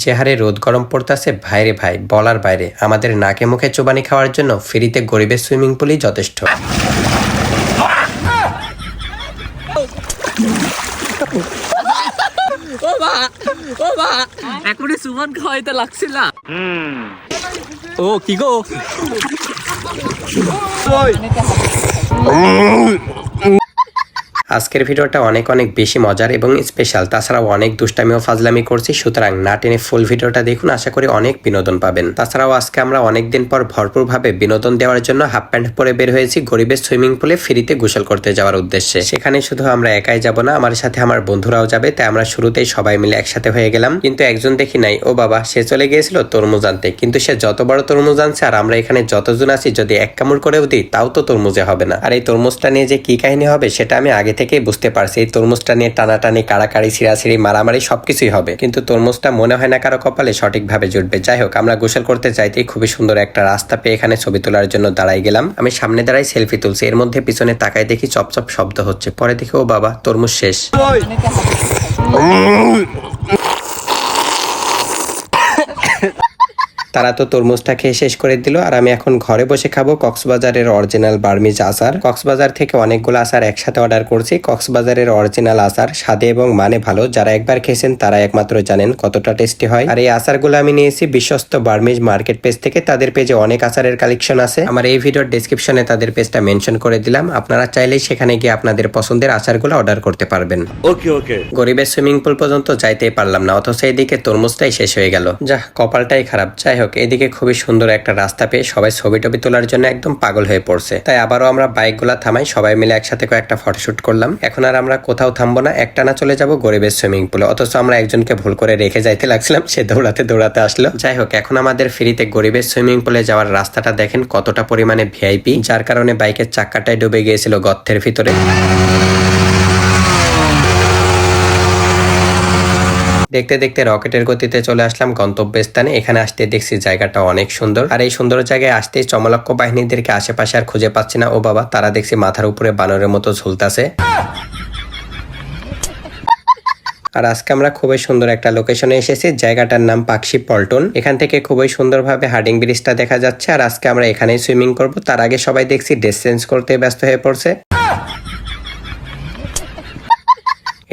যে হারে রোদ গরম পড়তাছে ভাইরে ভাই বলার বাইরে। আমাদের নাকে মুখে চোবানি খাওয়ার জন্য ফ্রিতে গরিবের সুইমিং পুলই যথেষ্ট। ও মা ও মা এখনই সুমন খাওয়াইতে লাগছিল। ও কি গো? আজকের ভিডিওটা অনেক অনেক বেশি মজার এবং স্পেশাল তাছাড়াও অনেক দুষ্টামি ও ফাজলামি করছি, সুতরাং না টেনে ফুল ভিডিওটা দেখুন, আশা করি অনেক বিনোদন পাবেন। তাছাড়াও আজকে আমরা অনেক দিন পর ভরপুরভাবে বিনোদন দেওয়ার জন্য হাফ প্যান্ট পরে বের হয়েছি গরিবের সুইমিং পুলে ফ্রিতে গোসল করতে যাওয়ার উদ্দেশ্যে। সেখানে শুধু আমরা একাই যাব না, আমার সাথে আমার বন্ধুরাও যাবে, তাই আমরা শুরুতেই সবাই মিলে একসাথে হয়ে গেলাম। কিন্তু একজন দেখি নাই, ও বাবা, সে চলে গিয়েছিল তরমুজ আনতে। কিন্তু সে যত বড় তরমুজ আনছে আর আমরা এখানে যতজন আছি, যদি এক কামড় করেও দিই, তাও তো তরমুজে হবে না। আর এই তরমুজটা নিয়ে যে কি কাহিনী হবে, সেটা আমি আগে থেকেই বুঝতে পারছি এই তরমুজটা নিয়ে টানাটানি, কাড়াকাড়ি, ছিঁড়াছিঁড়ি, মারামারি সবকিছুই হবে। কিন্তু তরমুজটা মনে হয় না কারও কপালে সঠিকভাবে জুটবে। যাই হোক, আমরা গোসল করতে চাইতেই খুবই সুন্দর একটা রাস্তা পেয়ে এখানে ছবি তোলার জন্য দাঁড়াই গেলাম। আমি সামনে দাঁড়াই সেলফি তুলছি। এর মধ্যে পিছনে তাকায় দেখি চপচপ শব্দ হচ্ছে। পরে দেখি, ও বাবা, তরমুজ শেষ। তারা তো তরমুজটা খেয়ে শেষ করে দিল। আর আমি এখন ঘরে বসে খাব কক্সবাজারের অরিজিনাল বার্মিজ আচার। কক্সবাজার থেকে অনেকগুলো আচার একসাথে অর্ডার করছি। কক্সবাজারের অরিজিনাল আচার স্বাদে এবং মানে ভালো। যারা একবার খেয়েছেন তারা একমাত্র জানেন কতটা টেস্টি হয়। আর এই আচারগুলো আমি নিয়েছি বিশ্বস্ত বার্মিজ মার্কেট পেজ থেকে। তাদের পেজে অনেক আচারের কালেকশন আছে। আমার এই ভিডিওর ডিসক্রিপশনে তাদের পেজটা মেনশন করে দিলাম। আপনারা চাইলেই সেখানে গিয়ে আপনাদের পছন্দের আচারগুলো অর্ডার করতে পারবেন। ওকে ওকে গরিবের সুইমিং পুল পর্যন্ত যাইতেই পারলাম না। অথচ এদিকে তরমুজটাই শেষ হয়ে গেল। যা কপালটাই খারাপ। যাই হোক এদিকে খুবই সুন্দর একটা রাস্তা পেয়ে সবাই ছবি টবি তোলার জন্য একদম পাগল হয়ে পড়ছে। তাই আবারও আমরা বাইকগুলা থামাই, সবাই মিলে একসাথে কয়েকটা ফটোশুট করলাম। এখন আর আমরা কোথাও থামবো না, একটানা চলে যাব গরিবের সুইমিং পুলে অথচ আমরা একজনকে ভুল করে রেখে যাইতে লাগছিলাম, সে দৌড়াতে দৌড়াতে আসলো। যাই হোক এখন আমাদের ফ্রিতে গরিবের সুইমিং পুলে যাওয়ার রাস্তাটা দেখেন কতটা পরিমাণে ভিআইপি যার কারণে বাইকের চাক্কাটাই ডুবে গিয়েছিল গর্তের ভিতরে। দেখতে দেখতে রকেটের গতিতে চলে আসলাম গন্তব্যস্থানে। এখানে আসতে দেখছি জায়গাটা অনেক সুন্দর। আর এই সুন্দর জায়গায় আসতে চমলক্ষ বাহিনীদেরকে আশেপাশে আর খুঁজে পাচ্ছি না। ও বাবা, তারা দেখছি মাথার উপরে বানরের মতো ঝুলতাছে। আর আজকে আমরা খুবই সুন্দর একটা লোকেশনে এসেছি। জায়গাটার নাম পাকশি পল্টন। এখান থেকে খুবই সুন্দরভাবে হার্ডিং ব্রিজটা দেখা যাচ্ছে। আর আজকে আমরা এখানেই সুইমিং করব। তার আগে সবাই দেখছি ড্রেস করতে ব্যস্ত হয়ে পড়ছে।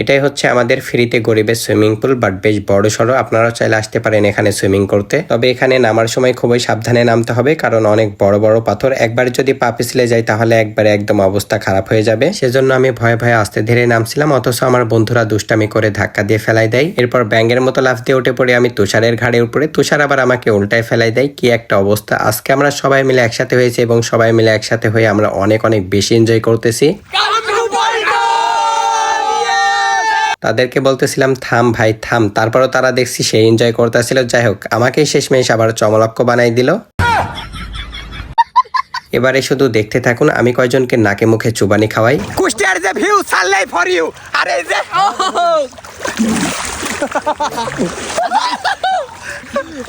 এটাই হচ্ছে আমাদের ফ্রিতে গরিবের সুইমিং পুল বাট বেশ বড় সড়ো। আপনারা চাইলে আসতে পারেন এখানে সুইমিং করতে। তবে এখানে নামার সময় খুবই সাবধানে নামতে হবে, কারণ অনেক বড় বড় পাথর। একবার যদি পা পিছলে যায়, তাহলে একবারে একদম অবস্থা খারাপ হয়ে যাবে। সেজন্য আমি ভয়ে ভয়ে আস্তে ধীরে নামছিলাম, অথচ আমার বন্ধুরা দুষ্টামি করে ধাক্কা দিয়ে ফেলাই দেয়। এরপর ব্যাঙের মতো লাফ দিয়ে উঠে পড়ে আমি তুষারের ঘাড়ে উপরে তুষার আবার আমাকে উল্টায় ফেলাই দেয়। কি একটা অবস্থা। আজকে আমরা সবাই মিলে একসাথে হয়েছে এবং সবাই মিলে একসাথে হয়ে আমরা অনেক অনেক বেশি এনজয় করতেছি। তাদেরকে বলতেছিলাম থাম ভাই থাম। তারপরও তারা দেখছি সে এনজয় করতেছিল। যাই হোক আমাকেই শেষমেশ আবার চমলক্ষ বানাই দিল। এবারে শুধু দেখতে থাকুন আমি কয়জনকে নাকে মুখে চুবানি খাওয়াই। কুষ্টিয়ার যে ভিউ সানলাই ফর ইউ আরে যে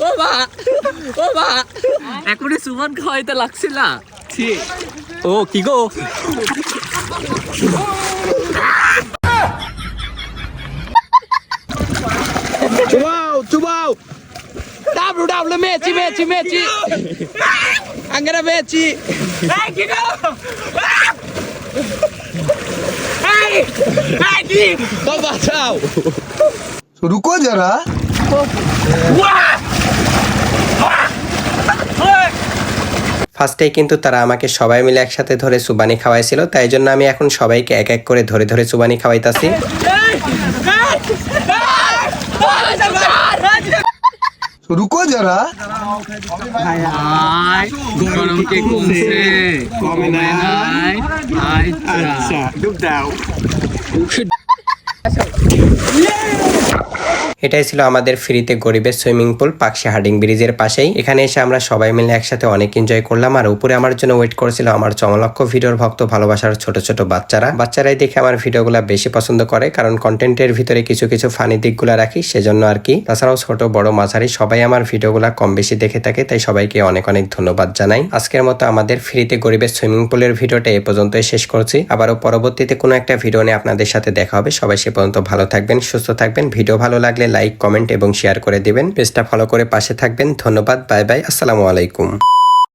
ও মা ও মা এখনই সুমন খাওয়াইতে লাগছিল। ও কি গো Ciao, ciao. Dablu, dablu, meci, meci, meci. Angara meci. Hey, Kiko. Hey, hey, Kiko. Baba, ciao. रुको जरा ফার্স্টেই কিন্তু তারা আমাকে সবাই মিলে একসাথে ধরে সুবানি খাওয়াইছিল তাই জন্য আমি এখন সবাইকে এক এক করে ধরে ধরে সুবানি খাওয়াইতাছি रुको जरा আয় গরম কে কমছে কমে নাই আচ্ছা Look down. এটাই ছিল আমাদের ফ্রিতে গরিবের সুইমিং পুল, পাকশি হার্ডিং ব্রিজের পাশেই। এখানে এসে আমরা সবাই মিলে একসাথে অনেক এনজয় করলাম। আর উপরে আমার জন্য ওয়েট করেছিল আমার চমলক্ষ ভিডিওর ভক্ত, ভালোবাসার ছোট ছোট বাচ্চারা। বাচ্চারাই দেখে আমার ভিডিওগুলো বেশি পছন্দ করে, কারণ কন্টেন্টের ভিতরে কিছু কিছু ফানি দিকগুলো রাখি, সেজন্য আর কি। তাছাড়াও ছোট, বড়, মাঝারি, সবাই আমার ভিডিওগুলো কম বেশি দেখে থাকে, তাই সবাইকে অনেক অনেক ধন্যবাদ জানাই। আজকের মতো আমাদের ফ্রিতে গরিবের সুইমিং পুলের ভিডিওটা এ পর্যন্তই শেষ করছি। আবারও পরবর্তীতে কোনো একটা ভিডিও নিয়ে আপনাদের সাথে দেখা হবে। সবাই সে পর্যন্ত ভালো থাকবেন, সুস্থ থাকবেন। ভিডিও ভালো লাগলে লাইক কমেন্ট এবং শেয়ার করে দিবেন। পেজটা ফলো করে পাশে থাকবেন। ধন্যবাদ বাই বাই আসসালামু আলাইকুম।